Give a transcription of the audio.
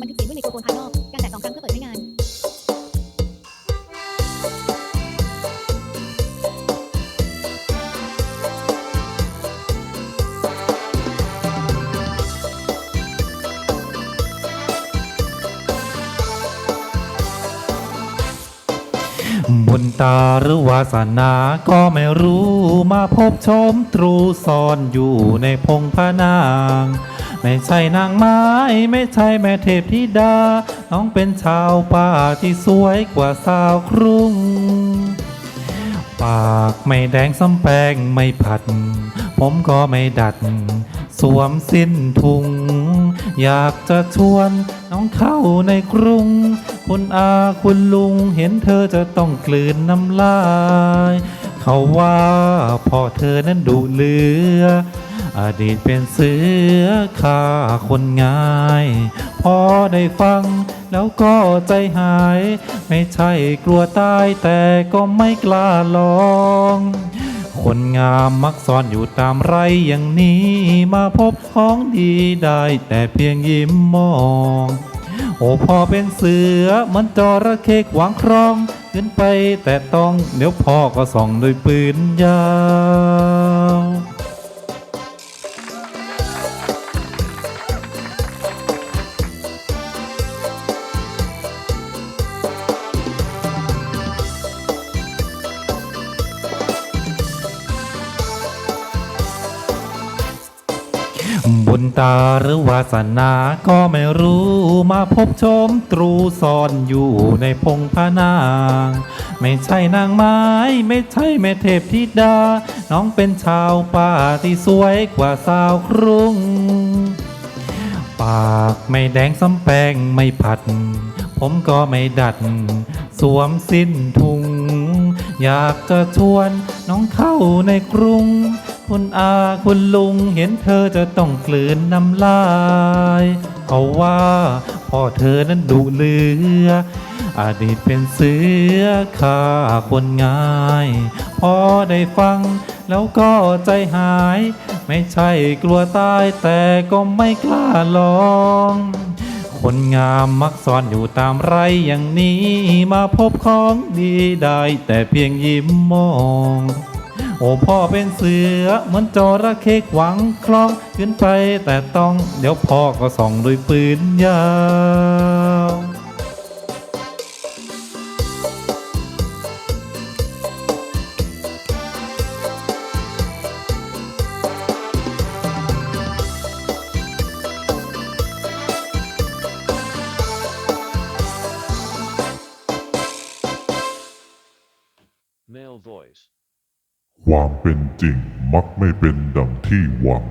บันทึกเสียงด้วยไมโครโฟนภายนอก การแตะสองครั้งเพื่อเปิดใช้งาน บุญตาหรือวาสนาก็ไม่รู้มาพบชมตรูซ่อนอยู่ในพงพะนาง ไม่ใช่นางไม้ไม่ใช่แม่เทพธิดา น้องเป็นชาวป่าที่สวยกว่าสาวครุง ปากไม่แดงสำแปงไม่ผัด ผมก็ไม่ดัด สวมสิ้นทุง อยากจะชวนน้องเข้าในกรุง คุณอาคุณลุงเห็นเธอจะต้องกลืนน้ำลาย เขาว่าพ่อเธอนั้นดุเหลือ อดีตเป็นเสือฆ่าคนง่าย พอได้ฟังแล้วก็ใจหาย ไม่ใช่กลัวตายแต่ก็ไม่กล้าลอง คนงามมักซ่อนอยู่ตามไรอย่างนี้ มาพบของดีได้แต่เพียงยิ้มมอง โอ้พอเป็นเสือมันจระเข้ขวางครองขึ้นไปแต่ต้องเดี๋ยวพ่อก็ส่องด้วยปืนยาว ญตาหรือวาสนาก็ไม่รู้มาพบชมตรูซ่อนอยู่ในพงพระนาง ไม่ใช่นางไม้ ไม่ใช่แม่เทพธิดา น้องเป็นชาวป่าที่สวยกว่าสาวครุง ปากไม่แดงสำแปงไม่ผัด ผมก็ไม่ดัด สวมสิ้นทุง อยากจะชวนน้องเข้าในกรุง คุณอาคุณลุงเห็นเธอจะต้องกลืนน้ำลายเขาว่าพ่อเธอนั้นดุเลืออดีตเป็นเสือฆ่าคนง่าย พอได้ฟังแล้วก็ใจหาย ไม่ใช่กลัวตายแต่ก็ไม่กล้าลอง คนงามมักซ่อนอยู่ตามไรอย่างนี้ มาพบของดีได้แต่เพียงยิ้มมอง โอ้พ่อเป็นเสือเหมือนจระเข้ขวางคลองขึ้นไปแต่ต้อง เดี๋ยวพ่อก็ส่องด้วยปืนยาว Male voice. ความเป็นจริงมักไม่เป็นดังที่หวัง